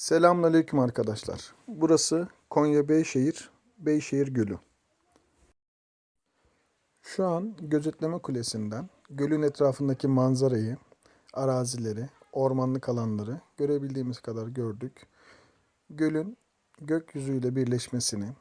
Selamünaleyküm arkadaşlar. Burası Konya Beyşehir, Beyşehir Gölü. Şu an gözetleme kulesinden gölün etrafındaki manzarayı, arazileri, ormanlık alanları görebildiğimiz kadar gördük. Gölün gökyüzüyle birleşmesini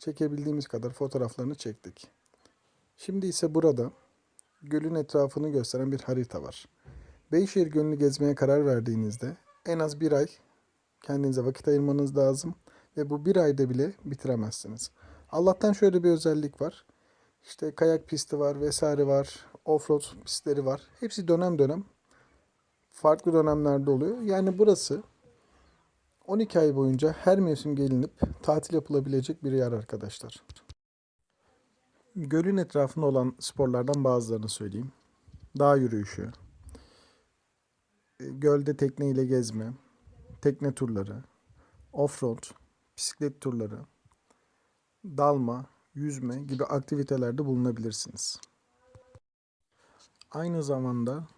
çekebildiğimiz kadar fotoğraflarını çektik. Şimdi ise burada gölün etrafını gösteren bir harita var. Beyşehir Gölü'nü gezmeye karar verdiğinizde en az bir ay kendinize vakit ayırmanız lazım ve bu bir ayda bile bitiremezsiniz. Allah'tan şöyle bir özellik var. İşte kayak pisti var vesaire var, offroad pistleri var. Hepsi dönem dönem farklı dönemlerde oluyor. Yani burası 12 ay boyunca her mevsim gelinip tatil yapılabilecek bir yer arkadaşlar. Gölün etrafında olan sporlardan bazılarını söyleyeyim. Dağ yürüyüşü, gölde tekne ile gezme, tekne turları, offroad, bisiklet turları, dalma, yüzme gibi aktivitelerde bulunabilirsiniz. Aynı zamanda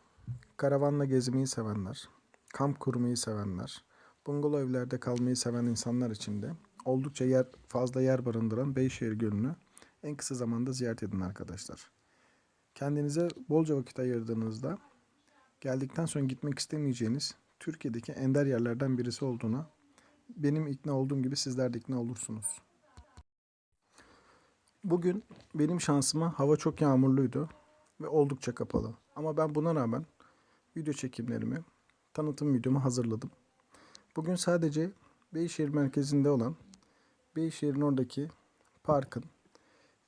karavanla gezmeyi sevenler, kamp kurmayı sevenler, bungalov evlerde kalmayı seven insanlar için de oldukça yer, fazla yer barındıran Beyşehir Gölü'nü en kısa zamanda ziyaret edin arkadaşlar. Kendinize bolca vakit ayırdığınızda geldikten sonra gitmek istemeyeceğiniz Türkiye'deki ender yerlerden birisi olduğuna benim ikna olduğum gibi sizler de ikna olursunuz. Bugün benim şansıma hava çok yağmurluydu ve oldukça kapalı. Ama ben buna rağmen video çekimlerimi, tanıtım videomu hazırladım. Bugün sadece Beyşehir merkezinde olan Beyşehir'in oradaki parkın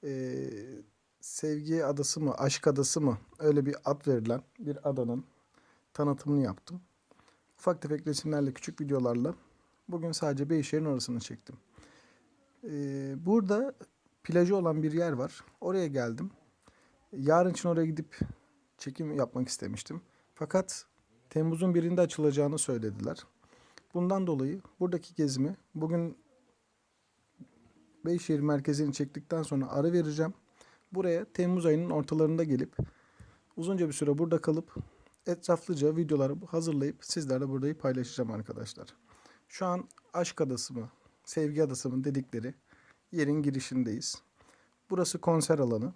eee Sevgi Adası mı, Aşk Adası mı öyle bir ad verilen bir adanın tanıtımını yaptım. Ufak tefek resimlerle, küçük videolarla bugün sadece Beyşehir'in orasını çektim. Ee, burada plajı olan bir yer var. Oraya geldim. Yarın için oraya gidip çekim yapmak istemiştim. Fakat Temmuz'un birinde açılacağını söylediler. Bundan dolayı buradaki gezimi bugün Beyşehir merkezini çektikten sonra ara vereceğim. Buraya Temmuz ayının ortalarında gelip uzunca bir süre burada kalıp etraflıca videoları hazırlayıp sizlerle burayı paylaşacağım arkadaşlar. Şu an Aşk Adası mı, Sevgi Adası mı dedikleri yerin girişindeyiz. Burası konser alanı.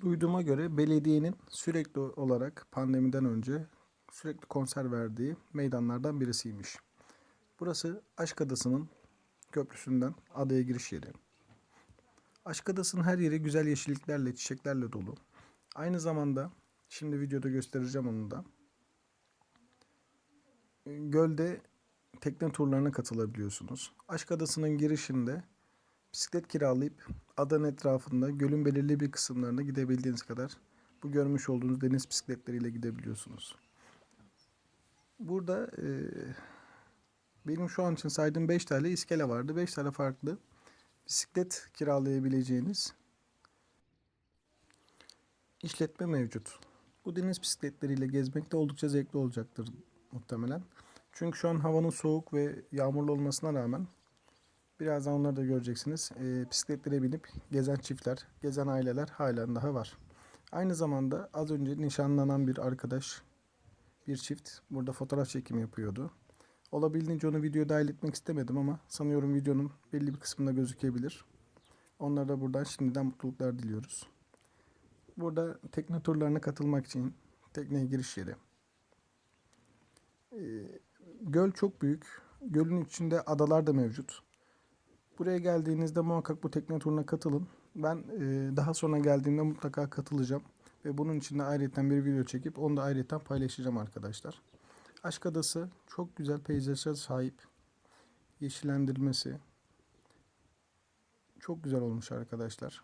Duyduğuma göre belediyenin sürekli olarak pandemiden önce sürekli konser verdiği meydanlardan birisiymiş. Burası Aşk Adası'nın köprüsünden adaya giriş yeri. Aşk Adası'nın her yeri güzel yeşilliklerle, çiçeklerle dolu. Aynı zamanda şimdi videoda göstereceğim onu da. Gölde tekne turlarına katılabiliyorsunuz. Aşk Adası'nın girişinde bisiklet kiralayıp adanın etrafında gölün belirli bir kısımlarına gidebildiğiniz kadar bu görmüş olduğunuz deniz bisikletleriyle gidebiliyorsunuz. Burada e, benim şu an için saydığım 5 tane iskele vardı. 5 tane farklı bisiklet kiralayabileceğiniz işletme mevcut. Bu deniz bisikletleriyle gezmek de oldukça zevkli olacaktır muhtemelen. Çünkü şu an havanın soğuk ve yağmurlu olmasına rağmen birazdan onları da göreceksiniz. E, bisikletlere binip gezen çiftler, gezen aileler halen daha var. Aynı zamanda az önce nişanlanan bir arkadaş, bir çift burada fotoğraf çekimi yapıyordu. Olabildiğince onu videoya dahil etmek istemedim ama sanıyorum videonun belli bir kısmında gözükebilir. Onlara da buradan şimdiden mutluluklar diliyoruz. Burada tekne turlarına katılmak için tekneye giriş yeri. Ee, göl çok büyük. Gölün içinde adalar da mevcut. Buraya geldiğinizde muhakkak bu tekne turuna katılın. Ben e, daha sonra geldiğimde mutlaka katılacağım. Ve bunun için de ayrıca bir video çekip onu da ayrıca paylaşacağım arkadaşlar. Aşk Adası çok güzel peyzaja sahip. Yeşillendirmesi çok güzel olmuş arkadaşlar.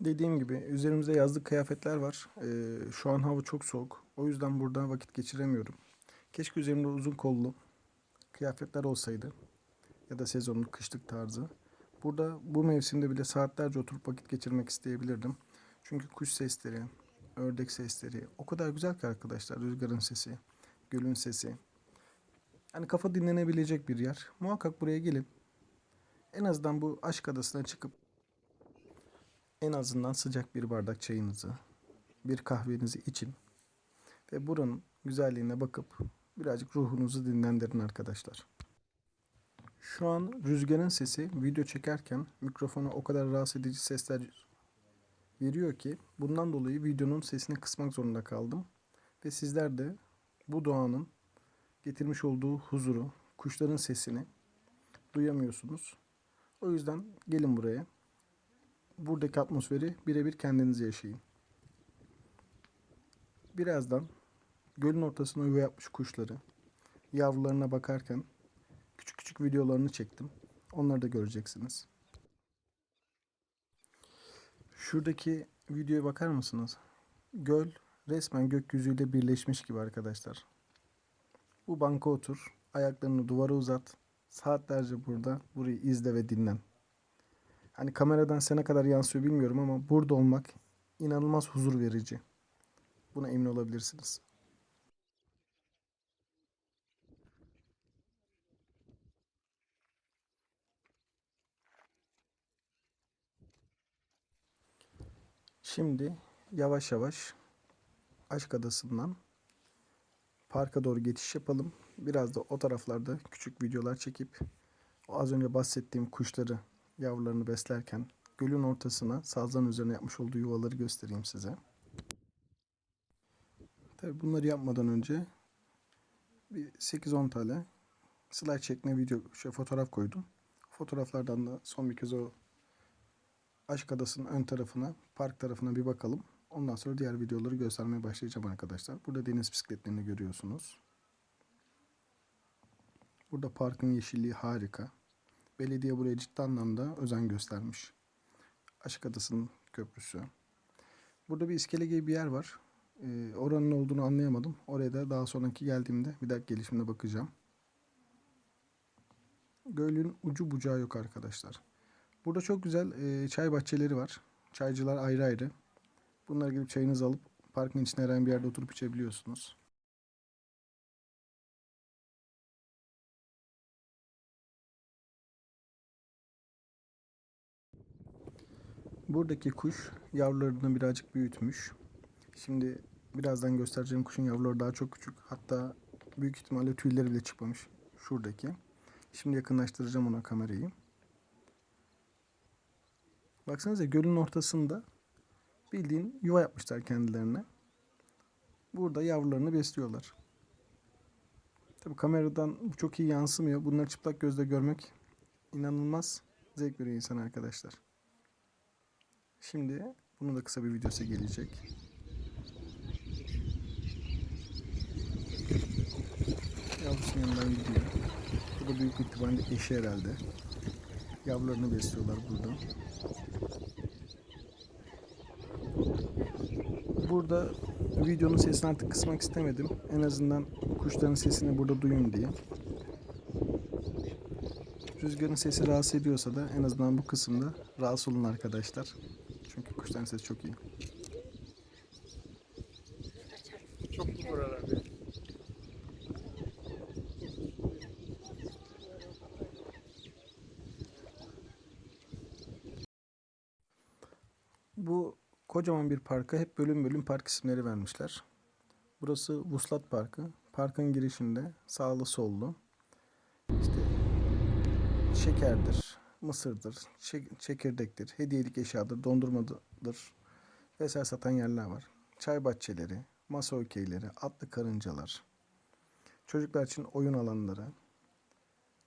Dediğim gibi üzerimizde yazlık kıyafetler var. Ee, şu an hava çok soğuk. O yüzden burada vakit geçiremiyorum. Keşke üzerimde uzun kollu kıyafetler olsaydı. Ya da sezonluk kışlık tarzı. Burada bu mevsimde bile saatlerce oturup vakit geçirmek isteyebilirdim. Çünkü kuş sesleri, ördek sesleri o kadar güzel ki arkadaşlar. Rüzgarın sesi, gölün sesi. Yani kafa dinlenebilecek bir yer. Muhakkak buraya gelip en azından bu aşk adasına çıkıp en azından sıcak bir bardak çayınızı, bir kahvenizi için ve buranın güzelliğine bakıp birazcık ruhunuzu dinlendirin arkadaşlar. Şu an rüzgarın sesi video çekerken mikrofona o kadar rahatsız edici sesler veriyor ki bundan dolayı videonun sesini kısmak zorunda kaldım. Ve sizler de bu doğanın getirmiş olduğu huzuru, kuşların sesini duyamıyorsunuz. O yüzden gelin buraya. Buradaki atmosferi birebir kendiniz yaşayın. Birazdan gölün ortasına yuva yapmış kuşları, yavrularına bakarken küçük küçük videolarını çektim. Onları da göreceksiniz. Şuradaki videoya bakar mısınız? Göl resmen gökyüzüyle birleşmiş gibi arkadaşlar. Bu banka otur, ayaklarını duvara uzat, saatlerce burada burayı izle ve dinlen. Hani kameradan sene kadar yansıyor bilmiyorum ama burada olmak inanılmaz huzur verici. Buna emin olabilirsiniz. Şimdi yavaş yavaş Aşk Adası'ndan parka doğru geçiş yapalım. Biraz da o taraflarda küçük videolar çekip az önce bahsettiğim kuşları yavrularını beslerken gölün ortasına sazların üzerine yapmış olduğu yuvaları göstereyim size. Tabi bunları yapmadan önce bir 8-10 tane slide çekme video şey fotoğraf koydum. Fotoğraflardan da son bir kez o Aşk Adası'nın ön tarafına, park tarafına bir bakalım. Ondan sonra diğer videoları göstermeye başlayacağım arkadaşlar. Burada deniz bisikletlerini görüyorsunuz. Burada parkın yeşilliği harika. Belediye buraya ciddi anlamda özen göstermiş. Aşık Adası'nın köprüsü. Burada bir iskele gibi bir yer var. Ee, oranın olduğunu anlayamadım. Oraya da daha sonraki geldiğimde bir dakika gelişimine bakacağım. Gölün ucu bucağı yok arkadaşlar. Burada çok güzel e, çay bahçeleri var. Çaycılar ayrı ayrı. Bunlar gibi çayınızı alıp parkın içinde herhangi bir yerde oturup içebiliyorsunuz. Buradaki kuş yavrularını birazcık büyütmüş. Şimdi birazdan göstereceğim kuşun yavruları daha çok küçük. Hatta büyük ihtimalle tüyleri bile çıkmamış. Şuradaki. Şimdi yakınlaştıracağım ona kamerayı. Baksanıza gölün ortasında bildiğin yuva yapmışlar kendilerine. Burada yavrularını besliyorlar. Tabi kameradan bu çok iyi yansımıyor. Bunları çıplak gözle görmek inanılmaz zevk veriyor insan arkadaşlar. Şimdi bunun da kısa bir videosu gelecek. Yavrusunun yanından gidiyor. Bu da büyük ihtimalle eşi herhalde. Yavrularını besliyorlar burada. Burada videonun sesini artık kısmak istemedim. En azından kuşların sesini burada duyun diye. Rüzgarın sesi rahatsız ediyorsa da en azından bu kısımda rahatsız olun arkadaşlar. Çünkü kuşların sesi çok iyi. Çok bu buralarda. Bu kocaman bir parka hep bölüm bölüm park isimleri vermişler. Burası Vuslat Parkı. Parkın girişinde sağlı sollu işte şekerdir, mısırdır, çek- çekirdektir, hediyelik eşyadır, dondurmadır vesaire satan yerler var. Çay bahçeleri, masa okeyleri, atlı karıncalar, çocuklar için oyun alanları.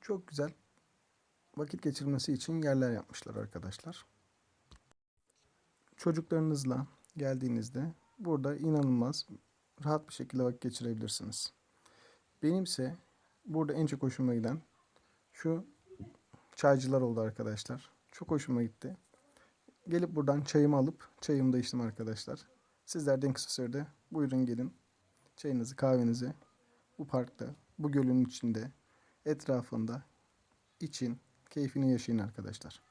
Çok güzel vakit geçirmesi için yerler yapmışlar arkadaşlar. Çocuklarınızla geldiğinizde burada inanılmaz rahat bir şekilde vakit geçirebilirsiniz. Benimse burada en çok hoşuma giden şu çaycılar oldu arkadaşlar. Çok hoşuma gitti. Gelip buradan çayımı alıp çayımı da içtim arkadaşlar. Sizler de en kısa sürede buyurun gelin. Çayınızı kahvenizi bu parkta, bu gölün içinde, etrafında için keyfini yaşayın arkadaşlar.